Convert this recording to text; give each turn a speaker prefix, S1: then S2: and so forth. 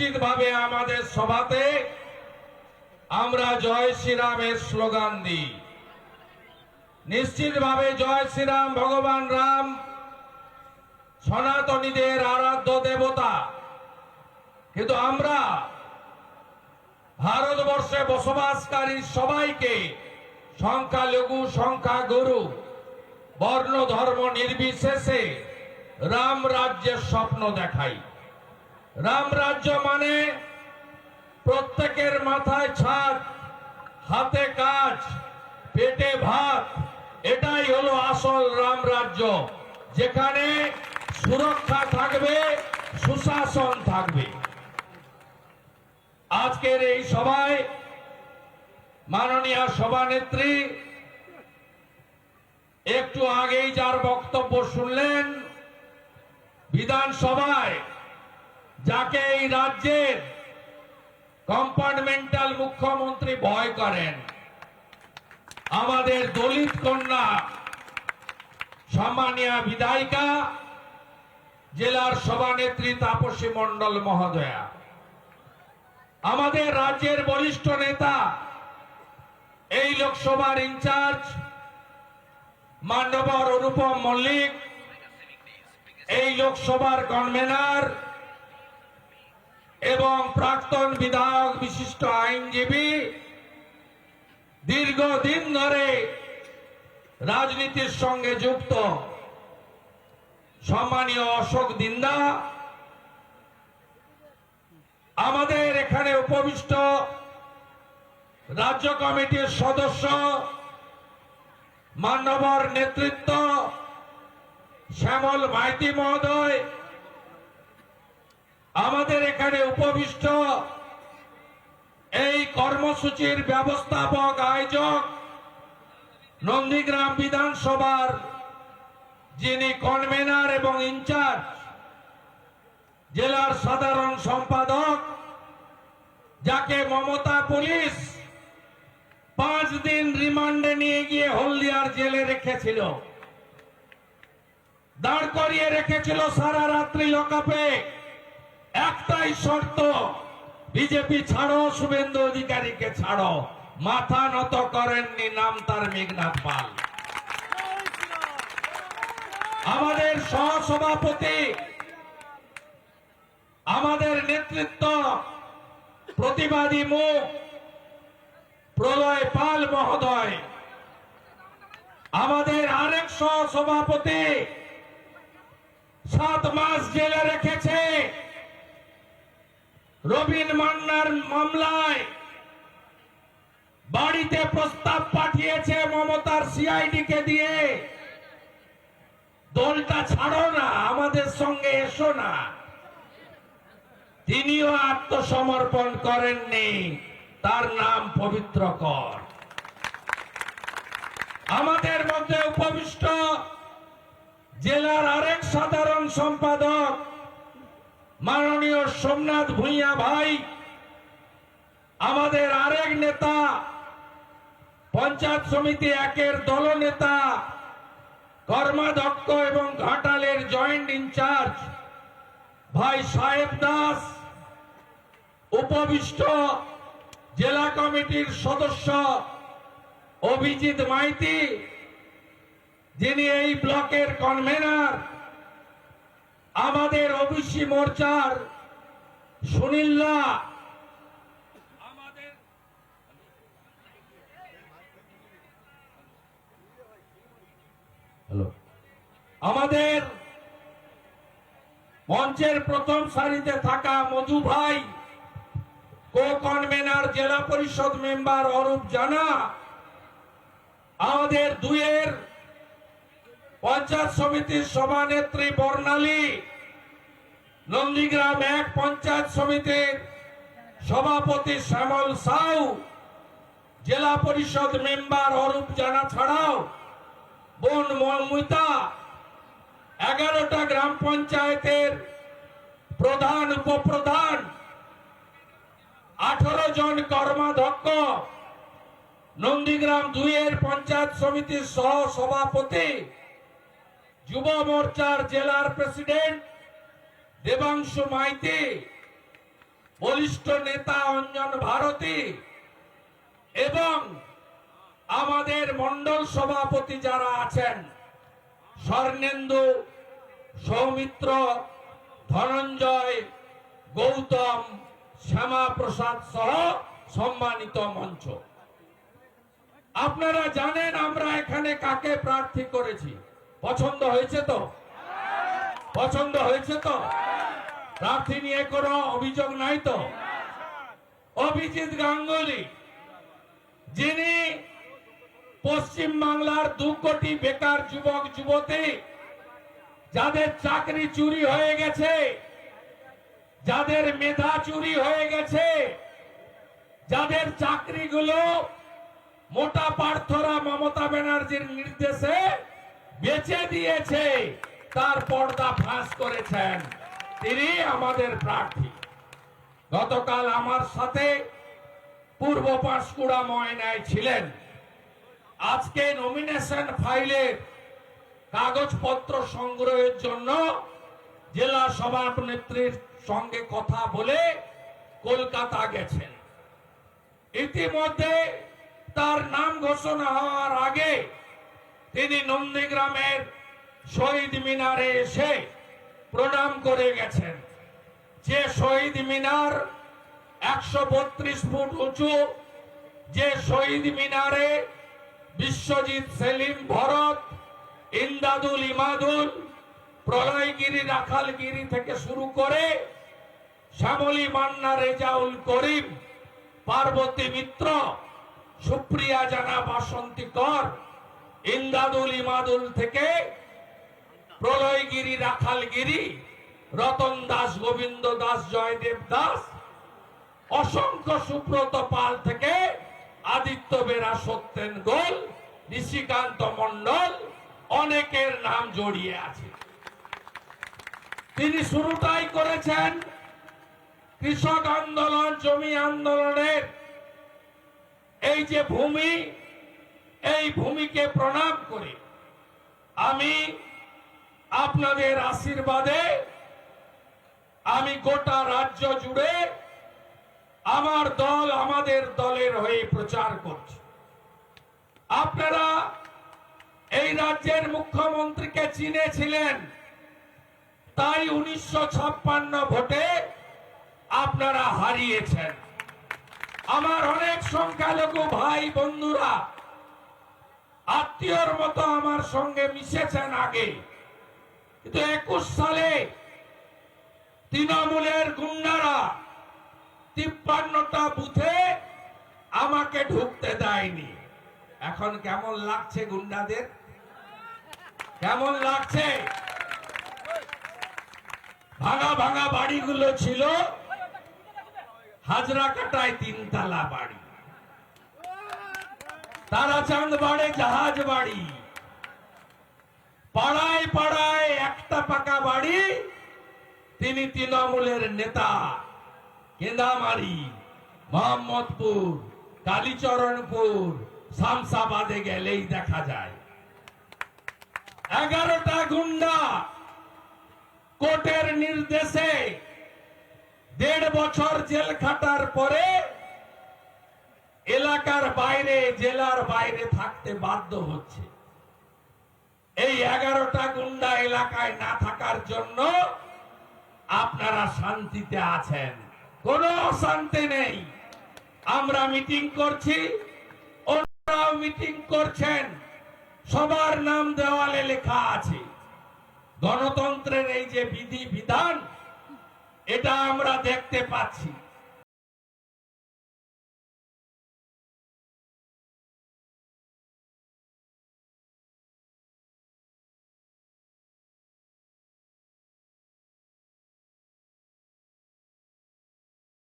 S1: নিশ্চিতভাবে আমাদের সভাতে আমরা জয় শ্রীরামের স্লোগান দিই। নিশ্চিতভাবে জয় শ্রীরাম, ভগবান রাম, সনাতনীদের আরাধ্য দেবতা। কিন্তু আমরা ভারতবর্ষে বসবাসকারী সবাইকে সংখ্যালঘু, সংখ্যাগুরু, বর্ণ, ধর্ম নির্বিশেষে রাম রাজ্যের স্বপ্ন দেখাই। রাম রাজ্য মানে প্রত্যেকের মাথায় ছাদ, হাতে কাজ, পেটে ভাত। এটাই হলো আসল রাম রাজ্য, যেখানে সুরক্ষা থাকবে, সুশাসন থাকবে। আজকের এই সভায় মাননীয় সভানেত্রী একটু আগেই যার বক্তব্য শুনলেন, বিধানসভায় যাকে এই রাজ্যের কম্পার্টমেন্টাল মুখ্যমন্ত্রী ভয় করেন, আমাদের দলিত কন্যা, সম্মানীয় বিধায়িকা, জেলার সভানেত্রী তাপসী মন্ডল মহোদয়া। আমাদের রাজ্যের বরিষ্ঠ নেতা, এই লোকসভার ইনচার্জ, মান্যবর অনুপম মল্লিক, এই লোকসভার কনভেনার এবং প্রাক্তন বিধায়ক বিশিষ্ট আইনজীবী দীর্ঘদিন ধরে রাজনীতির সঙ্গে যুক্ত। সম্মানীয় অশোক দিন্দা, আমাদের এখানে উপবিষ্ট রাজ্য কমিটির সদস্য, মান্যবর নেতৃত্ব, শ্যামল মাইতি মহোদয় আমাদের এখানে উপবিষ্ট এই কর্মসূচির ব্যবস্থাপক আয়োজক নন্দীগ্রাম বিধানসভার যিনি কনভেনার এবং ইনচার্জ, জেলার সাধারণ সম্পাদক, যাকে মমতা পুলিশ পাঁচ দিন রিমান্ডে নিয়ে গিয়ে হলদিয়ার জেলে রেখেছিল। দাঁড় করিয়ে রেখেছিল সারা রাত্রি লকাপে একটাই শর্ত, বিজেপি ছাড়ো, শুভেন্দু অধিকারীকে ছাড়ো। মাথা নত করেননি নাম তার মেঘনাথ পাল। আমাদের সহসভাপতি, আমাদের নেতৃত্ব, প্রতিবাদী মুখ, প্রলয় পাল মহোদয়। আমাদের আরেক সহসভাপতি, সাত মাস জেলে রেখেছে। রবিন মান্নার মামলায় বাড়িতে প্রস্তাব পাঠিয়েছে মমতার সিআইডি কে দিয়ে। দলটা ছাড়ো না, আমাদের সঙ্গে এসো না। তিনিও আত্মসমর্পণ করেননি, তার নাম পবিত্র কর। আমাদের মধ্যে উপবিষ্ট জেলার আরেক সাধারণ সম্পাদক মাননীয় সোমনাথ ভূঁইয়া ভাই, আমাদের আরেক নেতা, পঞ্চায়েত সমিতি একের দলনেতা কর্মাধ্যক্ষ এবং ঘাটালের জয়েন্ট ইনচার্জ ভাই সাহেব দাস, উপবিষ্ট জেলা কমিটির সদস্য অভিজিৎ মাইতি, যিনি এই ব্লকের কনভেনার আমাদের ওবিসি মোর্চার সুনীল্লা আমাদের হ্যালো। আমাদের মঞ্চের প্রথম সারিতে থাকা মধু ভাই কো কনভেনার জেলা পরিষদ মেম্বার অরূপ জানা। আমাদের দুয়ের পঞ্চায়েত সমিতির সভানেত্রী বর্ণালী, নন্দীগ্রাম এক পঞ্চায়েত সমিতির সভাপতি শ্যামল সাউ, জেলা পরিষদ মেম্বার অরূপ জানা ছাড়াও বোন মমিতা, এগারোটা গ্রাম পঞ্চায়েতের প্রধান, উপপ্রধান, আঠারো জন কর্মাধ্যক্ষ, নন্দীগ্রাম দুইয়ের পঞ্চায়েত সমিতির সহ সভাপতি যুব মোর্চার জেলার প্রেসিডেন্ট দেবাংশু মাইতি, বলিষ্ঠ নেতা অঞ্জন ভারতী এবং আমাদের মন্ডল সভাপতি যারা আছেন, স্বর্ণেন্দু, সৌমিত্র, ধনঞ্জয়, গৌতম শ্যামা প্রসাদ সহ সম্মানিত মঞ্চ। আপনারা জানেন আমরা এখানে কাকে প্রার্থী করেছি। পছন্দ হয়েছে তো? পছন্দ হয়েছে তো? প্রার্থী নিয়ে কোনো অভিযোগ নাই তো? অভিজিৎ গাঙ্গুলি, যিনি পশ্চিম বাংলার দু কোটি বেকার যুবক, যুবতী, যাদের চাকরি চুরি হয়ে গেছে, যাদের মেধা চুরি হয়ে গেছে, যাদের চাকরিগুলো মোটা পার্থরা মমতা ব্যানার্জির নির্দেশে বেচে দিয়েছে, তার পর্দা ফাঁস করেছেন। তিনি আমাদের প্রার্থী। গতকাল আমার সাথে পূর্ব পাঁশকুড়া ময়নায় ছিলেন। আজকে নমিনেশন ফাইলের কাগজপত্র সংগ্রহের জন্য জেলা সভানেত্রীর সঙ্গে কথা বলে কলকাতা গেছেন। ইতিমধ্যে তার নাম ঘোষণা হওয়ার আগে তিনি নন্দীগ্রামের শহীদ মিনারে এসে প্রণাম করে গেছেন। যে শহীদ মিনার একশো বত্রিশ ফুট উঁচু, যে শহীদ মিনারে বিশ্বজিৎ সেলিম ভরত, ইন্দাদুল ইমাদুল, প্রলয়গিরি রাখালগিরি থেকে শুরু করে শ্যামলী মান্না, রেজাউল করিম, পার্বতী মিত্র, সুপ্রিয়া জানা, বাসন্তী কর ইন্দাদুল ইমাদুল থেকে প্রলয়গিরি রাখালগিরি, রতন দাস, গোবিন্দ দাস, জয়দেব দাস, অসংখ্য সুব্রত পাল থেকে আদিত্য বেরা সত্যেন গোল, নিশিকান্ত মন্ডল অনেকের নাম জড়িয়ে আছে। তিনি শুরুটাই করেছেন কৃষক আন্দোলন, জমি আন্দোলনের। এই যে ভূমি এই ভূমিকে প্রণাম করে। আমি আপনাদের আশীর্বাদে আমি গোটা রাজ্য জুড়ে আমার দল আমাদের দলের হয়ে প্রচার করছে। আপনারা এই রাজ্যের মুখ্যমন্ত্রীকে চিনেছিলেন, তাই উনিশশো ছাপ্পান্ন ভোটে আপনারা হারিয়েছেন। আমার অনেক সংখ্যালঘু ভাই বন্ধুরা আত্মীয়র মতো আমার সঙ্গে মিশেছেন আগে। কিন্তু একুশ সালে তৃণমূলের গুন্ডারা তিপ্পান্নটা বুথে আমাকে ঢুকতে দেয়নি। এখন কেমন লাগছে গুন্ডাদের? কেমন লাগছে? ভাঙা ভাঙা বাড়িগুলো ছিল। হাজরা কাটায় তিনতলা বাড়ি। তারাচাঁদ বাড়ে জাহাজ বাড়ি। পাড়ায় পাড়ায় একটা পাকা বাড়ি, তিনি তৃণমূলের নেতা কেন্দামারি মোহাম্মদপুর, কালীচরণপুর, শামসাবাদে গেলেই দেখা যায়। এগারোটা গুন্ডা কোর্টের নির্দেশে দেড় বছর জেল খাটার পরে এলাকার বাইরে, জেলার বাইরে থাকতে বাধ্য হচ্ছে। এই এগারোটা গুন্ডা এলাকায় না থাকার জন্য আপনারা শান্তিতে আছেন। কোনো অশান্তি নেই। আমরা মিটিং করছি, ওনারাও মিটিং করছেন। সবার নাম দেওয়ালে লেখা আছে। গণতন্ত্রের এই যে বিধি বিধান, এটা আমরা দেখতে পাচ্ছি।